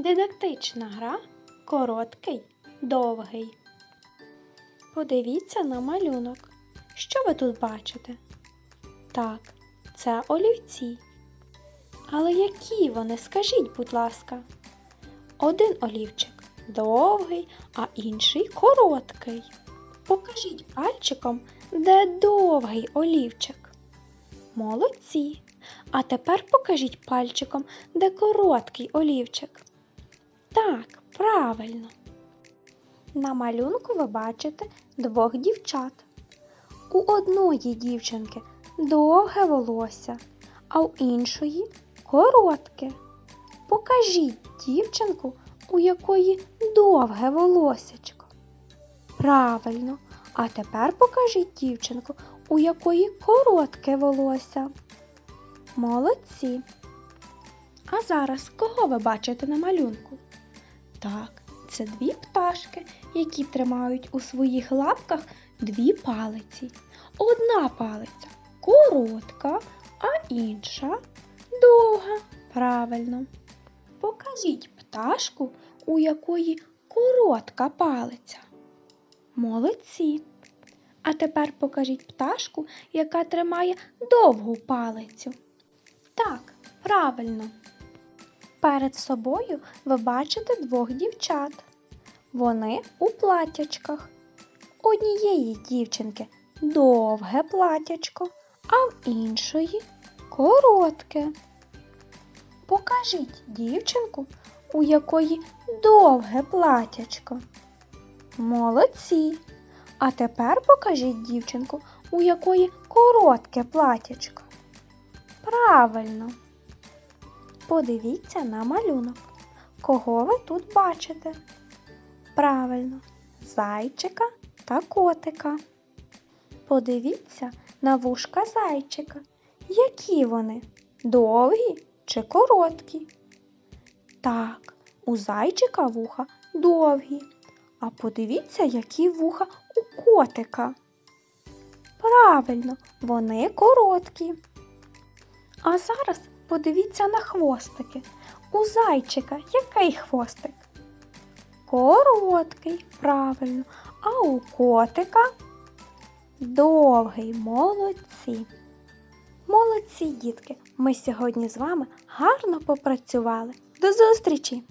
Дидактична гра короткий, довгий. Подивіться на малюнок. Що ви тут бачите? Так, це олівці. Але які вони, скажіть, будь ласка. Один олівчик довгий, а інший короткий. Покажіть пальчиком, де довгий олівчик. Молодці. А тепер покажіть пальчиком, де короткий олівчик. Так, правильно. На малюнку ви бачите двох дівчат. У одної дівчинки довге волосся, а у іншої коротке. Покажіть дівчинку, у якої довге волосячко. Правильно. А тепер покажіть дівчинку, у якої коротке волосся. Молодці. А зараз кого ви бачите на малюнку? Так, це дві пташки, які тримають у своїх лапках дві палиці. Одна палиця коротка, а інша довга. Правильно. Покажіть пташку, у якої коротка палиця. Молодці. А тепер покажіть пташку, яка тримає довгу палицю. Так, правильно. Перед собою ви бачите двох дівчат. Вони у платячках. У Однієї дівчинки довге платячко, а в іншої коротке. Покажіть дівчинку, у якої довге платячко. Молодці. А тепер покажіть дівчинку, у якої коротке платячко. Правильно. Подивіться на малюнок. Кого ви тут бачите? Правильно, зайчика та котика. Подивіться на вушка зайчика. Які вони? Довгі чи короткі? Так, у зайчика вуха довгі. А подивіться, які вуха у котика. Правильно, вони короткі. А зараз подивіться на хвостики. У зайчика який хвостик? Короткий, правильно. А у котика довгий, молодці. Молодці, дітки! Ми сьогодні з вами гарно попрацювали. До зустрічі!